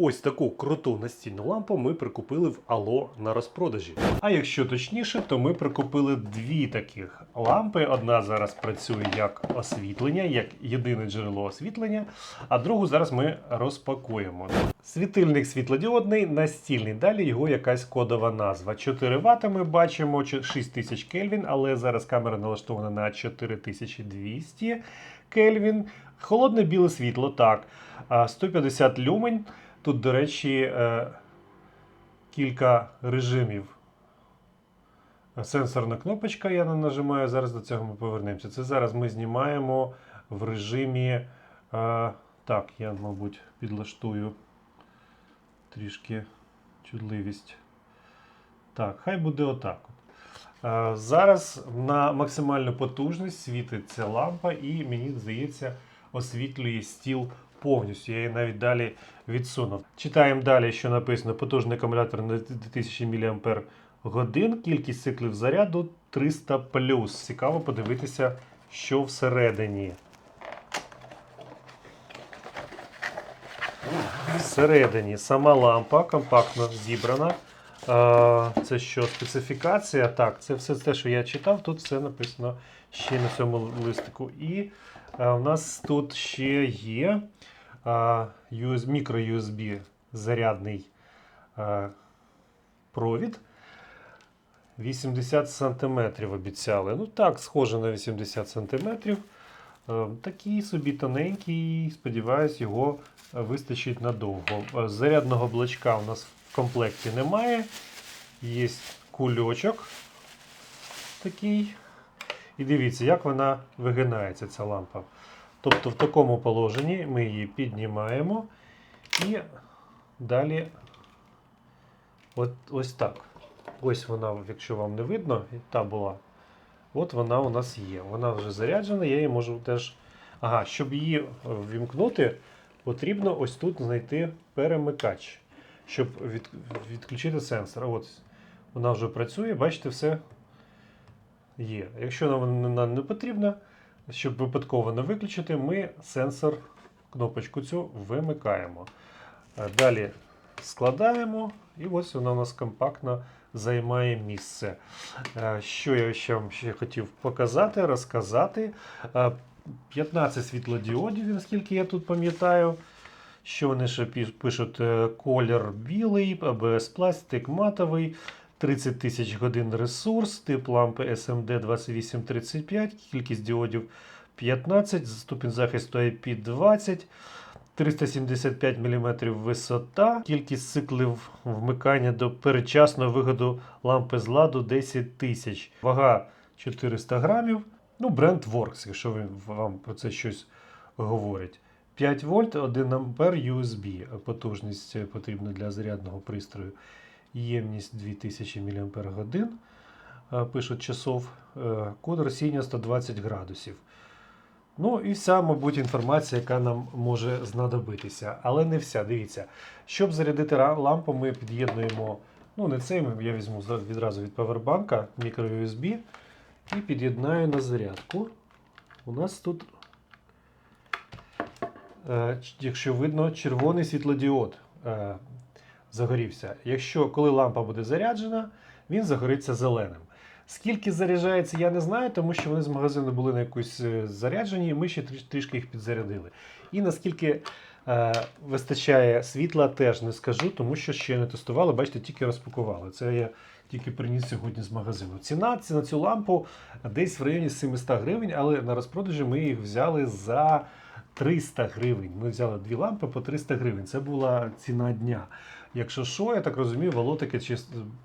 Ось таку круту настільну лампу ми прикупили в Ало на розпродажі. А якщо точніше, то ми прикупили дві таких лампи. Одна зараз працює як освітлення, як єдине джерело освітлення, а другу зараз ми розпакуємо. Світильник світлодіодний, настільний. Далі його якась кодова назва. 4 Вт ми бачимо, 6000 Кельвін, але зараз камера налаштована на 4200 Кельвін. Холодне біле світло, так. А, 150 люмень. Тут, до речі, е, кілька режимів. Сенсорна кнопочка, я не нажимаю, зараз до цього ми повернемося. Це зараз ми знімаємо в режимі. е, так, я, мабуть, підлаштую трішки чутливість. Так, хай буде отак. Е, зараз на максимальну потужність світить ця лампа, і мені здається, освітлює стіл повністю. Я її навіть далі відсунув. Читаємо далі, що написано: потужний акумулятор на 2000 мАч. Кількість циклів заряду 300 Цікаво подивитися, що всередині. Всередині сама лампа компактно зібрана. Це що, специфікація? Так, це все те, що я читав, тут все написано ще на цьому листику. І у нас тут ще є а, мікро-USB зарядний провід. 80 см обіцяли. Ну так, схоже на 80 см. Е, Такий собі тоненький, сподіваюсь, його е, вистачить надовго. Е, Зарядного блочка у нас в комплекті немає. Є кульочок такий. І дивіться, як вона вигинається, ця лампа. Тобто в такому положенні ми її піднімаємо і далі от, ось так. Ось вона, якщо вам не видно, та була. От вона у нас є. Вона вже заряджена, я її можу теж. Ага, щоб її ввімкнути, потрібно ось тут знайти перемикач, щоб від, відключити сенсор. От вона вже працює, бачите, все є. Якщо нам не потрібно, щоб випадково не виключити, ми сенсор, кнопочку цю вимикаємо. Е, Далі складаємо, і ось вона у нас компактно займає місце. Е, Що я ще вам ще хотів показати, розказати. Е, 15 світлодіодів, наскільки я тут пам'ятаю. Що вони ще пишуть? Е, Колір білий, АБС пластик матовий, 30 тисяч годин ресурс, тип лампи SMD 2835, кількість діодів 15, ступінь захисту IP 20. 375 мм висота, кількість циклів вмикання до передчасного виходу лампи з ладу 10 тисяч. Вага 400 грамів. Ну, бренд Works, якщо він вам про це щось говорить. 5 вольт, 1 ампер USB. Потужність потрібна для зарядного пристрою. Ємність 2000 мАч. Е, Пишуть часов. Е, Код розсіння 120 градусів. Ну і вся, мабуть, інформація, яка нам може знадобитися. Але не вся. Дивіться. Щоб зарядити лампу, ми під'єднуємо. Ну, не цей, я візьму відразу від павербанка мікро-USB і під'єднаю на зарядку. У нас тут, е, якщо видно, червоний світлодіод загорівся. Якщо коли лампа буде заряджена, він загориться зеленим. Скільки заряджається, я не знаю, тому що вони з магазину були на якусь е, заряджені, і ми ще трішки їх підзарядили. І наскільки е, вистачає світла, теж не скажу, тому що ще не тестували, бачите, тільки розпакували. Це я тільки приніс сьогодні з магазину. Ціна ці- на цю лампу десь в районі 700 гривень, але на розпродажі ми їх взяли за 300 гривень. Ми взяли дві лампи по 300 гривень. Це була ціна дня. Якщо що, я так розумію, вало таке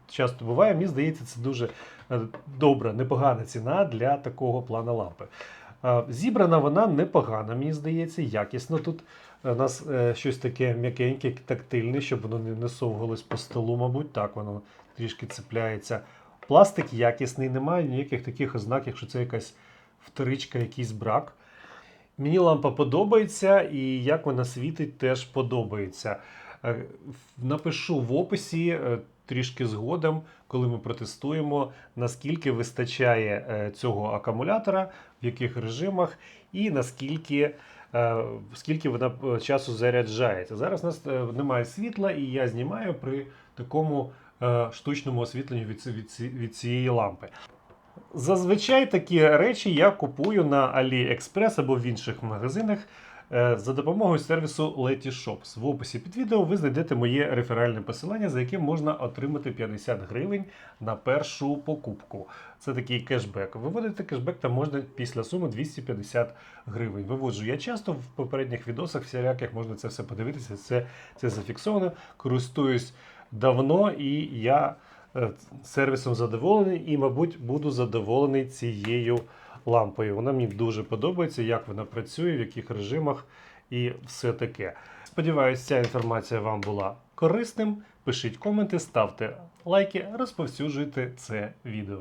часто буває. Мені здається, це дуже е, добра, непогана ціна для такого плана лампи. Е, Зібрана вона непогана, мені здається, якісно. Тут у нас е, щось таке м'якеньке, тактильне, щоб воно не совгалось по столу, мабуть. Так, воно трішки цепляється. Пластик якісний, немає ніяких таких ознак, якщо це якась вторичка, якийсь брак. Мені лампа подобається, і як вона світить, теж подобається. Е, Напишу в описі е, трішки згодом, коли ми протестуємо, наскільки вистачає е, цього акумулятора, в яких режимах, і наскільки скільки вона часу заряджається. Зараз у нас немає світла, і я знімаю при такому штучному освітленні від цієї лампи. Зазвичай такі речі я купую на AliExpress або в інших магазинах е, за допомогою сервісу Letyshops. В описі під відео ви знайдете моє реферальне посилання, за яким можна отримати 50 гривень на першу покупку. Це такий кешбек. Виводити кешбек там можна після суми 250 гривень. Виводжу я часто в попередніх відосах, всіляких можна це все подивитися. Це, це зафіксовано. Користуюсь давно і я сервісом задоволений і, мабуть, буду задоволений цією лампою. Вона мені дуже подобається, як вона працює, в яких режимах і все таке. Сподіваюсь, ця інформація вам була корисним. Пишіть коменти, ставте лайки, розповсюджуйте це відео.